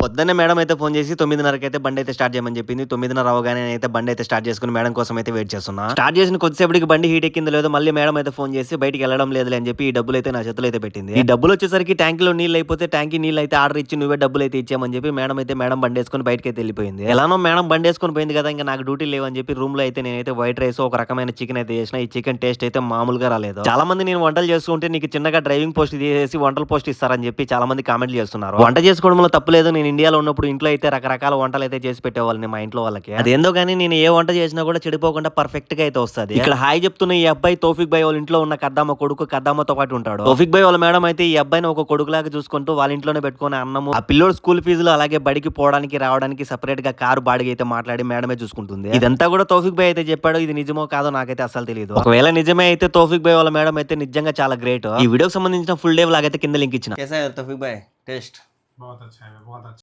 పొద్దున్నే మేడం అయితే ఫోన్ చేసి తొమ్మిదిన్నరకి అయితే బండి అయితే స్టార్ట్ చేయమని చెప్పింది. తొమ్మిదిన్నర అవగానే అయితే బండి అయితే స్టార్ట్ చేసుకుని మేడం కోసం అయితే వెయిట్ చేస్తున్నా. స్టార్ట్ చేసిన కొద్దిసేపటికి బండి హీట్ ఎక్కింది లేదో మళ్ళీ మేడం అయితే ఫోన్ చేసి బయటికి వెళ్ళడం లేదు అని చెప్పి ఈ డబ్బులు అయితే నా చేతులు అయితే పెట్టింది. ఈ డబ్బులు వచ్చేసరికి ట్యాంక్లో నీళ్ళు అయిపోతే ట్యాంక్ నీళ్ళు అయితే ఆర్డర్ ఇచ్చి నువ్వే డబ్బులు అయితే ఇచ్చామని చెప్పి మేడం అయితే మేడం బండి వేసుకుని బయటకి అయితే వెళ్ళిపోయింది. ఎలానో మేడం బండి వేసుకుని పోయింది కదా ఇంకా నాకు డ్యూటీ లేవని చెప్పి రూమ్లో అయితే నేనైతే వైట్ రైస్ ఒక రకమైన చికెన్ అయితే చేసిన. ఈ చికెన్ టేస్ట్ అయితే మామూలుగా రాలేదు. చాలా మంది నేను వంటలు చేసుకుంటే నీకు చిన్నగా డ్రైవింగ్ పోస్ట్ తీసేసి వంటలు పోస్ట్ ఇస్తారని చెప్పి చాలా మంది కామెంట్లు చేస్తున్నారు. వంట చేసుకోవడంలో తప్పులేదు నేను ఇండియాలో ఉన్నప్పుడు ఇంట్లో అయితే రకరకాల వంటలు అయితే చేసి పెట్టేవాళ్ళని మా ఇంట్లో వాళ్ళకి అదేందో కానీ నేను ఏ వంట చేసినా కూడా చెడిపోకుండా పర్ఫెక్ట్ గా అయితే వస్తుంది ఇక్కడ హాయ్ చెప్తున్న ఈ అబ్బాయి తోఫిక్ భాయ్ వాళ్ళ ఇంట్లో ఉన్న కద్దమ్మ కొడుకు కద్దమ్మతో పాటు ఉంటాడు తోఫిక్ భాయ్ వాళ్ళ మేడం అయితే ఈ అబ్బాయిని ఒక కొడుకులాగా చూసుకుంటూ వాళ్ళ ఇంట్లోనే పెట్టుకుని అన్నము ఆ పిల్లోడు స్కూల్ ఫీజులు అలాగే బడికి పోవడానికి రావడానికి సెపరేట్ గా కారు బాడిగ అయితే మాట్లాడి మేడమే చూసుకుంటుంది ఇదంతా కూడా తోఫిక్ భాయ్ అయితే చెప్పాడు ఇది నిజమో కాదో నాకైతే అసలు తెలియదు ఒకవేళ నిజమే అయితే తోఫిక్ భాయ్ వాళ్ళ మేడం అయితే నిజంగా చాలా గ్రేట్ ఈ వీడియోకి సంబంధించిన ఫుల్ డే లాగైతే కింద లింక్ ఇచ్చిన తోఫిక్ భాయ్ టేస్ట్ बहुत अच्छा है बहुत अच्छा